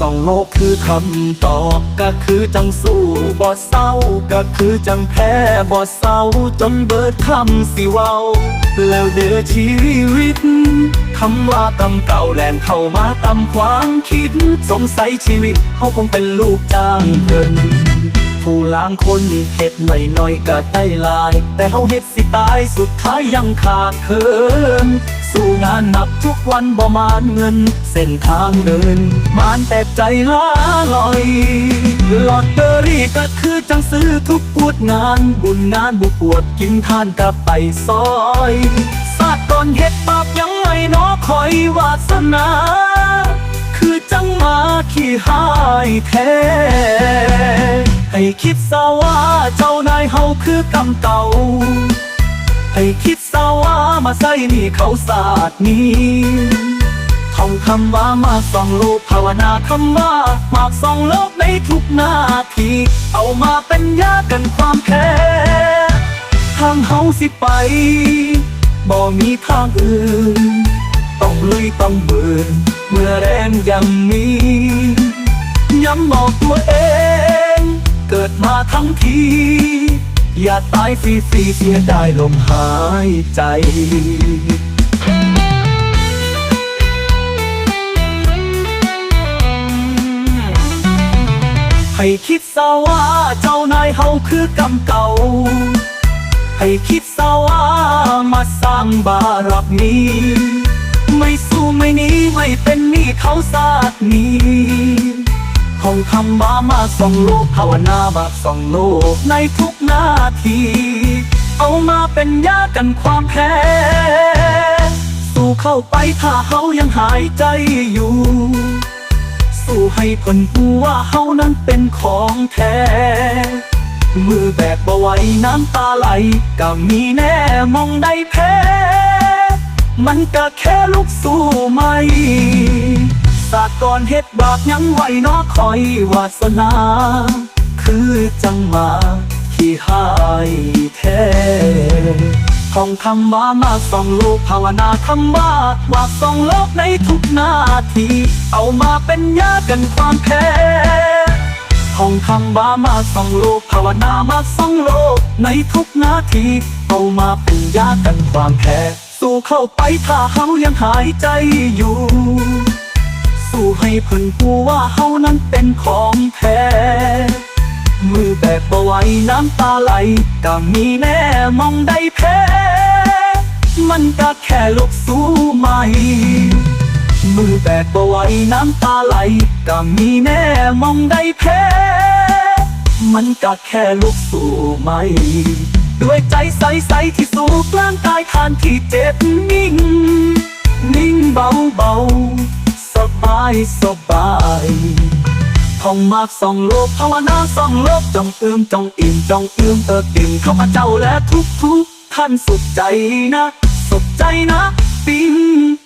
สองโลกคือคำตอบก็คือจังสู้บ่เศร้าก็คือจังแพ้บ่เศร้าจนเบิดคำสิเว้า แล้วเดือชีวิตคำว่าตำเก่าแลนเข้ามาตำความคิด สงสัยชีวิตเขาคงเป็นลูกจ้างเพิ่น ผู้ล้างคนเห็ดหน่อยหน่อยก็ได้ลาย แต่เฮาเฮ็ดสิตายสุดท้ายยังขาดเคินสู้งานหนักทุกวันบ่มานเงิน เส้นทางเดิน มานแต่ใจล้าลอยลอตเตอรี่ก็คือจังซื้อทุกปวดงาน บุญงานบุปวดกินทานกับไปซอยศาสตร์ก่อนเฮ็ดบาปยังไงเนอคอยวาสนาคือจังมาขี้หายแท้ ให้คิดซะว่าเจ้านายเฮาคือกำเก่า ให้คิดซะว่ามาใส่นี่เขาศาสตร์นี้ท่องคำว่ามาส่องโลกภาวนาคำว่ามากส่องโลกในทุกนาที เอามาเป็นยากันความแพ้ทางเฮาสิไปบ่มีทางอื่น ต้องลุยต้องเบินเมื่อแรงยังมีย้ำบอกตัวเอง มาทั้งที อย่าตายฟรีๆเสียได้ลมหายใจให้คิดซะว่าเจ้านายเฮาคือกำเก่า ให้คิดซะว่ามาสร้างบารมีไม่สู้ไม่หนีไม่เป็นหนี้เขาซาดนี้ องคำว่ามาส่องโลกภาวนาบาส่องโลกในทุกนาที เอามาเป็นยากันความแพ้สู้เข้าไปถ้าเฮายังหายใจอยู่ สู้ให้เพิ่นรู้ว่าเฮานั้นเป็นของแท้ มือแบบบ่ไหวน้ำตาไหลก็มีแน่มองได้แพ้ มันก็แค่ลูกสู้ไม่ สากก่อนเฮ็ดบาปยังไหวเนอคอยวาสนา คือจังมาที่หายแท้ท่องคำว่ามาส่องโลกภาวนาคำว่าว่าส่องโลกในทุกนาที เอามาเป็นยากันความแพ้ท่องคำว่ามาส่องโลกภาวนามาส่องโลกในทุกนาที เอามาเป็นยากันความแพ้ สู้เข้าไปถ้าเฮายังหายใจอยู่ สู้ให้เพิ่นรู้ว่าเฮานั้นเป็นของแท้มือแบบบ่ไหวน้ำตาไหลก็มีแน่มองได้แพ้มันก็แค่ลูกสู้ใหม่ มือแบกบ่ไหวน้ำตาไหลก็มีแน่มองได้แพ้มันก็แค่ลูกสู่ไม่ ด้วยใจใสๆที่สู้กลางกายทานที่เจ็บนิ่ง นิ่งเบาเบาๆายสบายท่องมากสองโลกภาวนาสองโลกจงเอื้อมจงอิ่มจงเอื้อมเอิบอิ่มเข้ามาเจ้าและทุกทุกท่านสุขใจนะ สุขใจนะปิ้งปิ้งปิ้ง